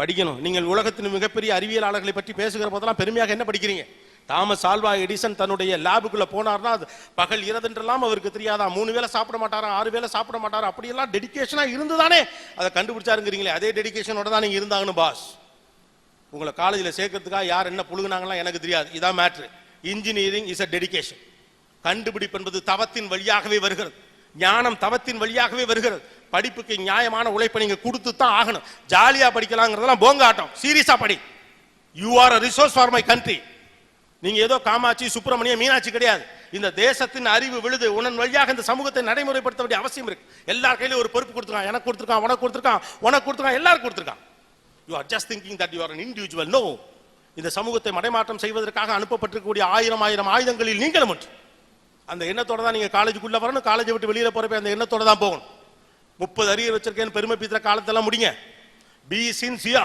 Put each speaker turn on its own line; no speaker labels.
படிக்கணும். நீங்கள் உலகத்தின் மிகப்பெரிய அறிவியலாளர்களை பற்றி பேசுகிற போதெல்லாம் பெருமையாக என்ன படிக்கிறீங்க? தாமஸ் ஆல்வா எடிசன் தன்னுடைய லேபுக்குள்ளே போனார்னா அது பகல் இரதென்றெல்லாம் அவருக்கு தெரியாதா? மூணு வேளை சாப்பிட மாட்டாரா? ஆறு வேளை சாப்பிட மாட்டாரா? அப்படியெல்லாம் டெடிக்கேஷனாக இருந்துதானே. அதை கண்டுபிடிச்சாருங்கிறீங்களே அதே டெடிகேஷனோட தான் நீங்கள் இருந்தாங்கன்னு பாஸ் உங்களை காலேஜில் சேர்க்கறதுக்காக யார் என்ன புழுகுனாங்கலாம் எனக்கு தெரியாது. இதான் மேட்ரு இன்ஜினியரிங் இஸ் அ டெடிகேஷன் கண்டுபிடிப்பு என்பது தவத்தின் வழியாகவே வருகிறது. ஞானம் தவத்தின் வழியாகவே வருகிறது. படிப்புக்கு நியாயமான உழைப்பை நீங்கள் கொடுத்து தான் ஆகணும். ஜாலியாக படிக்கலாங்கிறதெல்லாம் போங்காட்டம். சீரியஸாக சீரியஸா படி. You are a resource for my country நீங்கள் ஏதோ காமாட்சி சுப்பிரமணியம் மீனாட்சி கிடையாது. இந்த தேசத்தின் அறிவு விழுது. உடன் வழியாக இந்த சமூகத்தை நடைமுறைப்படுத்த வேண்டிய அவசியம் இருக்கு. எல்லார் கையிலும் ஒரு பொறுப்பு கொடுத்துருக்கான். எனக்கு கொடுத்துருக்கான் உனக்கு கொடுத்துருக்கான் உனக்கு கொடுத்துருக்கான் எல்லாரும் கொடுத்துருக்கான். You are just thinking that you are individual no இந்த சமூகத்தை மடைமாற்றம் செய்வதற்காக அனுப்பப்பட்டிருக்கக்கூடிய ஆயிரம் ஆயிரம் ஆயுதங்களில் நீங்களும் ஒன்று. அந்த எண்ணத்தோட தான் நீங்கள் காலேஜுக்குள்ளே வரணும். காலேஜை விட்டு வெளியில் போகிறப்ப அந்த எண்ணத்தோட தான் போகணும். முப்பது அரியர் வச்சிருக்கேன்னு பெருமை பீத்துற காலத்தெல்லாம் முடிங்க. பி சின்சியா